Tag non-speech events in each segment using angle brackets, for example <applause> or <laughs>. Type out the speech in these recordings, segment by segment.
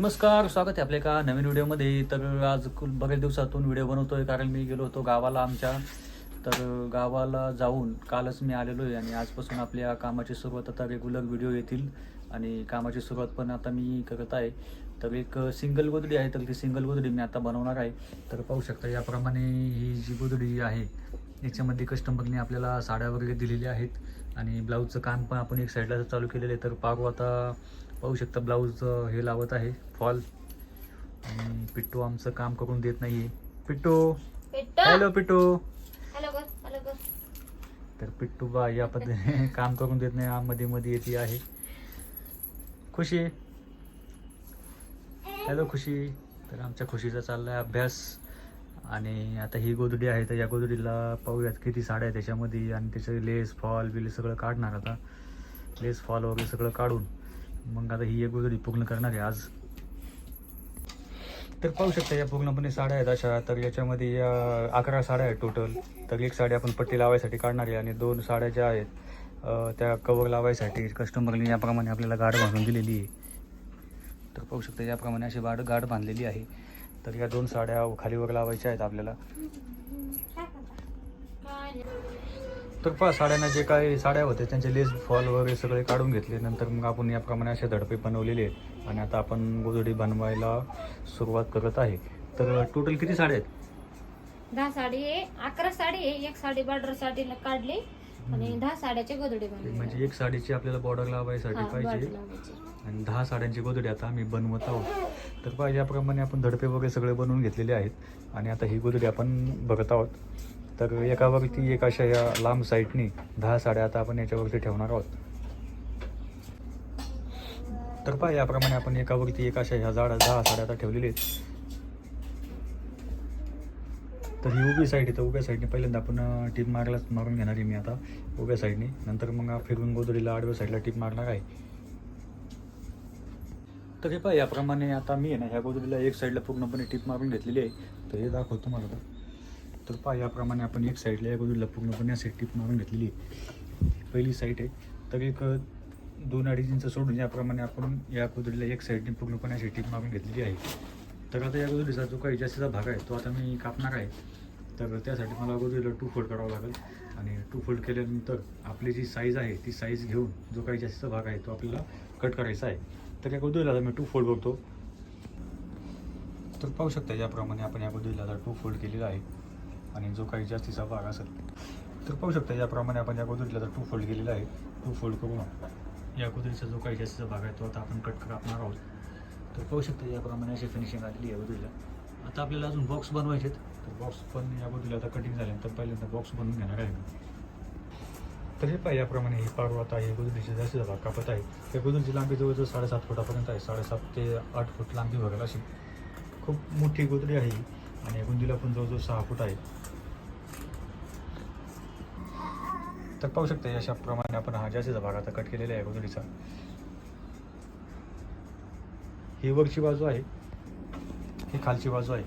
नमस्कार स्वागत आहे आपल्या एका नवीन व्हिडिओमध्ये. तर आज कुल- बरेच दिवसातून व्हिडिओ बनवतोय कारण मी गेलो होतो गावाला आमच्या. तर गावाला जाऊन कालच मी आलेलो आहे आणि आजपासून आपल्या कामाची सुरुवात आता रेग्युलर व्हिडिओ येतील. आणि कामाची सुरुवात पण आता मी करत आहे. तर एक सिंगल गोदडी आहे तर ती सिंगल गोदडी मी आता बनवणार आहे. तर पाहू शकता याप्रमाणे ही जी गोदडी आहे याच्यामध्ये कस्टमरने आपल्याला साड्या वगैरे दिलेल्या आहेत. आणि ब्लाऊजचं काम पण आपण एक साईडला चालू केलेलं आहे. तर पारू आता पाहू शकता ब्लाऊज हे लावत आहे फॉल आणि पिट्टू आमचं काम करून देत नाहीये. पिट्टू! हॅलो पिट्टू! तर पिट्टू बा या पद्धतीने <laughs> काम करून देत नाही. मध्ये मध्ये येते आहे. खुशी! हॅलो खुशी! तर आमच्या खुशीचा चाललाय अभ्यास. आणि आता ही गोदडी आहे तर या गोदडीला पाहूयात किती साड्या आहेत त्याच्यामध्ये. आणि त्याचे लेस फॉल बिल सगळं काढणार आता. लेस फॉल वगैरे सगळं काढून. मग आता ही एक वगैरे पूर्ण करणार आहे आज. तर पाहू शकता या पूर्णपणे साड्या आहेत अशा. तर याच्यामध्ये या अकरा साड्या आहेत टोटल तर एक साडी आपण पट्टी लावायसाठी काढणार आहे आणि दोन साड्या ज्या आहेत त्या कवर लावायसाठी कस्टमरने याप्रमाणे आपल्याला गाड बांधून दिलेली आहे. तर पाहू शकता याप्रमाणे अशी गाड गाड बांधलेली आहे. तर या दोन साड्या खालीवर लावायच्या आहेत आपल्याला. तर पहा साड्यांना जे काही साड्या होत्या त्यांचे लेस फॉल वगैरे सगळे काढून घेतले. नंतर मग आपण याप्रमाणे असे धडपे बनवलेले आहेत. आणि आता आपण गोधडी बनवायला सुरुवात करत आहे. तर टोटल किती साड्या आहेत? दहा साडी आहे अकरा साडी आहे एक साडी बॉर्डरसाठी काढली आणि दहा साड्याचे गोदडे म्हणजे एक साडीची आपल्याला बॉर्डर लावायसाठी पाहिजे. आणि दहा साड्यांची गोदडी आता आम्ही बनवत आहोत. तर पाहिजे याप्रमाणे आपण धडपे वगैरे सगळे बनवून घेतलेले आहेत. आणि आता ही गोदडी आपण बघत आहोत. तर एकावरती एक अशा या लांब साईडनी दहा साड्या आता आपण याच्यावरती ठेवणार आहोत. तर पहा याप्रमाणे आपण एकावरती एक अशा ह्या झाडा दहा साड्या आता ठेवलेल्या आहेत. तर ही उभी साईड आहे तर उभ्या साईडने पहिल्यांदा आपण टीप मारला मारून घेणार आहे मी आता उभ्या साईडने. नंतर मग फिरून गोदडीला आडव्या साईडला टीप मारणार आहे. तर हे पहा याप्रमाणे आता मी आहे ना ह्या गोदडीला एक साईडला पूर्णपणे टीप मारून घेतलेली आहे. तर हे दाखवतो मला तर तर पहा याप्रमाणे आपण एक साईडला या बाजूला पूर्णपणे असे टीप मारून घेतलेली आहे. पहिली साईड आहे. तर एक दोन अडीच इंच सोडून याप्रमाणे आपण या गोदडीला एक साईडने पूर्णपणे अशी टीप मारून घेतलेली आहे. तर आता या गोदडीचा जो काही जास्तीचा भाग आहे तो आता मी कापणार आहे. तर त्यासाठी मला अगोदरीला टू फोल्ड करावं लागेल. आणि टू फोल्ड केल्यानंतर आपली जी साईज आहे ती साईज घेऊन जो काही जास्तीचा भाग आहे तो आपल्याला कट करायचा आहे. तर या गोदडीला आता मी टू फोल्ड बघतो. तर पाहू शकता याप्रमाणे आपण या गोदडीला आता टू फोल्ड केलेला आहे. आणि जो काही जास्तीचा भाग असेल तर पाहू शकता याप्रमाणे आपण या गोदरीला तर टू फोल्ड केलेला आहे. टू फोल्ड करून या गोदरीचा जो काही जास्तीचा भाग आहे तो आता आपण कट कापणार आहोत. तर पाहू शकता याप्रमाणे अशी फिनिशिंग आलेली आहे गोदडीला आता आपल्याला अजून बॉक्स बनवायचे आहेत. तर बॉक्स पण या गोदडीला आता कटिंग झाल्यानंतर पहिल्यांदा बॉक्स बनवून घेणार आहे तर हे पाहिजे याप्रमाणे हे पारू आता हे गोदडीची जास्तीचा भाग कापत आहे. या गोदडीची लांबी जवळजवळ साडेसात फुटापर्यंत आहे. साडेसात ते आठ फूट लांबी वगैरे अशी खूप मोठी गोदरी आहे आणि गुंदीला पण जवळजवळ सहा फूट आहे. तर पाहू शकता अशाप्रमाणे आपण हा जास्तीचा भाग आता कट केलेला आहे गोदडीचा ही वरची बाजू आहे ही खालची बाजू आहे.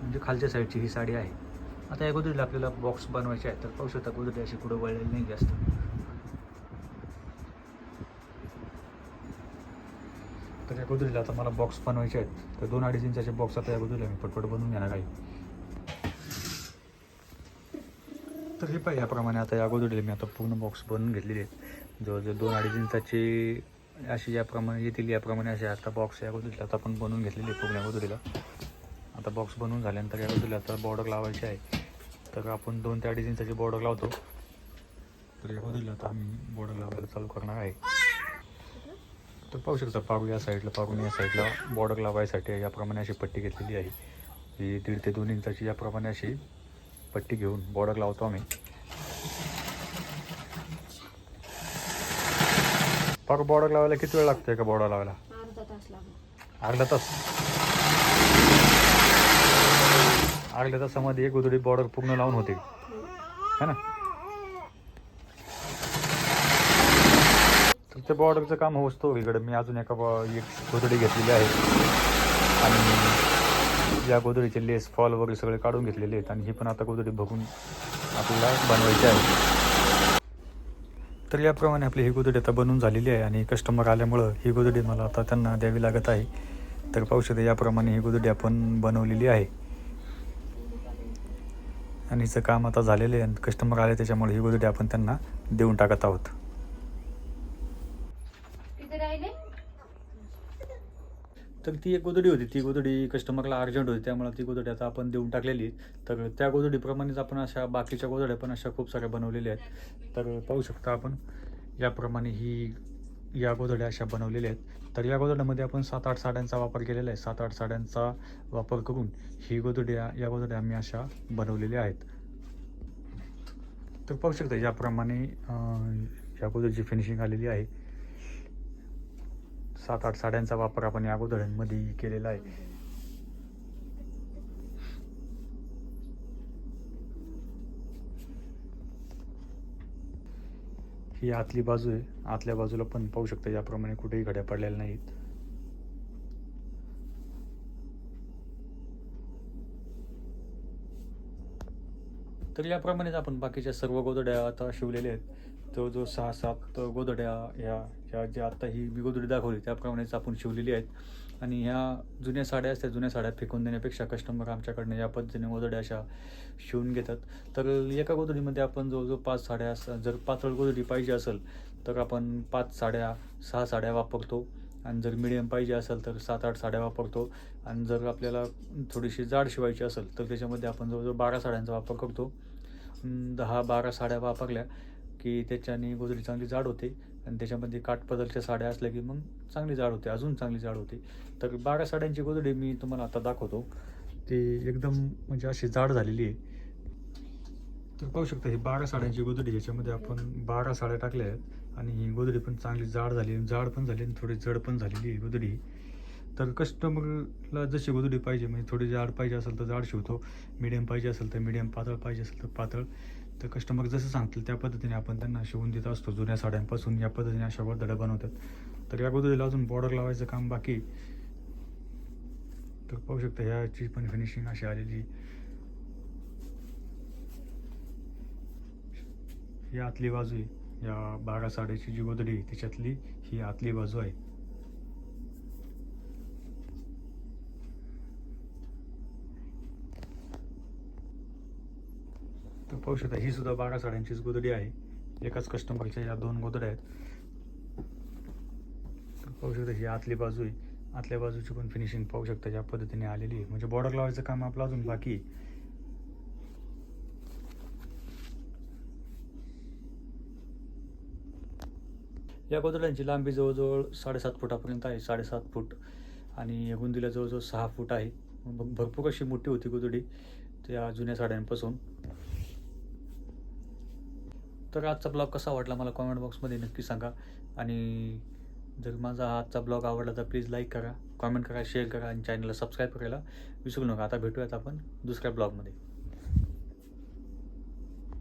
म्हणजे खालच्या साईडची ही साडी आहे. आता या गोदडीला आपल्याला बॉक्स बनवायचे आहेत तर पाहू शकता गोदरी अशी कुठं वळलेली नाही जास्त. तर या गोदडीला आता मला बॉक्स बनवायचे आहेत. तर दोन अडीच इंचाचे बॉक्स आता या गोदडीला मी पटपट बनवून घेणार आहे. तर हे पाहिजे याप्रमाणे आता या गोदडीला मी आता पूर्ण बॉक्स बनवून घेतलेले आहेत. जवळजवळ दोन अडीच इंचाची अशी याप्रमाणे येतील याप्रमाणे असे आता बॉक्स या गोदडीला आता आपण बनवून घेतलेले आहे पूर्ण या गोदडीला आता बॉक्स बनवून झाल्यानंतर या गोदडीला आता बॉर्डर लावायची आहे. तर आपण दोन ते अडीच इंचाची बॉर्डर लावतो. तर या गोदडीला आता आम्ही बॉर्डर लावायला चालू करणार आहे. तर पाहू शकता पारू या साईडला पारून या साईडला बॉर्डर लावायसाठी याप्रमाणे अशी पट्टी घेतलेली आहे. ही दीड ते दोन इंचाची याप्रमाणे अशी पट्टी घेऊन बॉर्डर लावतो आम्ही. पारू बॉर्डर लावायला किती वेळ लागतोय का बॉर्डर लावायला? अर्धा तास लागला. अर्धा तास. अर्ध्या तासामध्ये एक गोदडी बॉर्डर पूर्ण लावून होते. है ना? तर ते बॉर्डरचं काम होतो इकडे. मी अजून एका बॉ- एक गोदडी घेतलेली आहे. आणि या गोदडीचे लेस फॉल वगैरे सगळे काढून घेतलेले आहेत. आणि ही पण आता गोदडी बघून आपल्याला बनवायची आहे. तर याप्रमाणे आपली ही गोदडी आता बनून झालेली आहे आणि कस्टमर आल्यामुळं ही गोदडी मला आता त्यांना द्यावी लागत आहे. तर पाहू शकता याप्रमाणे ही गोदडी आपण बनवलेली आहे. आणि हिचं काम आता झालेलं आहे आणि कस्टमर आले त्याच्यामुळे ही गोदडी आपण त्यांना देऊन टाकत आहोत किती राहिले तर ती एक गोदडी होती. ती गोदडी कस्टमरला अर्जंट होती. त्यामुळे ती गोदडी आता आपण देऊन टाकलेली तर त्या गोदडीप्रमाणेच आपण अशा बाकीच्या गोदड्या पण अशा खूप साऱ्या बनवलेल्या आहेत. तर पाहू शकता आपण याप्रमाणे ही या गोदड्या अशा बनवलेल्या आहेत. तर या गोदड्यामध्ये आपण सात आठ साड्यांचा वापर केलेला आहे. सात आठ साड्यांचा वापर करून ही गोदड्या या गोदड्या आम्ही अशा बनवलेल्या आहेत. तर पाहू शकता याप्रमाणे या गोदडीची फिनिशिंग आलेली आहे. सात आठ साड्यांचा वापर आपण या गोदड्यांमध्ये केलेला आहे. ही आतली बाजू आहे. आतल्या बाजूला पण पाहू शकता याप्रमाणे कुठेही घड्या पडलेल्या नाहीत. तर याप्रमाणेच आपण बाकीच्या सर्व गोदड्या आता शिवलेल्या आहेत. जवळजवळ सहा सात गोदड्या ह्या ह्या ज्या आता ही मी गोदडी दाखवली त्याप्रमाणेच आपण शिवलेली आहेत. आणि ह्या जुन्या साड्या असतात जुन्या साड्या फेकून देण्यापेक्षा कस्टमर आमच्याकडनं या पद्धतीने गोदड्या अशा शिवून घेतात. तर एका गोदडीमध्ये आपण जवळजवळ पाच साड्या असतात जर पातळ गोदडी पाहिजे असेल तर आपण पाच साड्या सहा साड्या वापरतो. आणि जर मिडियम पाहिजे असेल तर सात आठ साड्या वापरतो. आणि जर आपल्याला थोडीशी जाड शिवायची असेल तर त्याच्यामध्ये आपण जवळजवळ बारा साड्यांचा वापर करतो. दहा बारा साड्या वापरल्या की त्याच्याने गोदडी चांगली जाड होते आणि त्याच्यामध्ये काठपदरच्या साड्या असल्या की मग चांगली जाड होते अजून चांगली जाड होते. तर बारा साड्यांची गोदडी मी तुम्हाला आता दाखवतो. ते एकदम म्हणजे अशी जाड झालेली आहे. तर पाहू शकता ही बारा साड्यांची गोदडी ज्याच्यामध्ये आपण बारा साड्या टाकल्या आहेत आणि ही गोदडी पण चांगली जाड झाली जाड पण झाली आणि थोडी जड पण झालेली आहे गोदडी तर कस्टमरला जशी गोदडी पाहिजे म्हणजे थोडी जाड पाहिजे असेल तर जाड शिवतो मिडियम पाहिजे असेल तर मिडियम पातळ पाहिजे असेल तर पातळ. तर कस्टमर जसं सांगतील त्या पद्धतीने आपण त्यांना शिवून देत असतो जुन्या साड्यांपासून या पद्धतीने अशा गोदड्या बनवतात. तर या गोदडीला अजून बॉर्डर लावायचं काम बाकी तर पाहू शकता ह्याची पण फिनिशिंग अशी आलेली ही आतली बाजू आहे. या बारा साड्याची जी गोदडी आहे त्याच्यातली ही आतली बाजू आहे. तर पाहू शकता ही सुद्धा बारा साड्यांचीच गोदडी आहे. एकाच कस्टमरच्या या दोन गोदड्या आहेत. तर पाहू शकता ही आतली बाजू आहे. आतल्या बाजूची पण फिनिशिंग पाहू शकता या पद्धतीने आलेली आहे. म्हणजे बॉर्डर लावायचं काम आपलं अजून बाकी आहे. या गोदड्यांची लांबी जवळजवळ साडेसात फुटापर्यंत आहे. साडेसात फूट आणि गुंदीला जवळजवळ सहा फूट आहे. भरपूर अशी मोठी होती गोदडी त्या जुन्या साड्यांपासून. तर आजचा ब्लॉग कसा वाटला मला कॉमेंट बॉक्समध्ये नक्की सांगा. आणि जर माझा आजचा ब्लॉग आवडला तर प्लीज लाईक करा कॉमेंट करा शेअर करा आणि चॅनलला सबस्क्राईब करायला विसरू नका. आता भेटूयात आपण दुसऱ्या ब्लॉगमध्ये.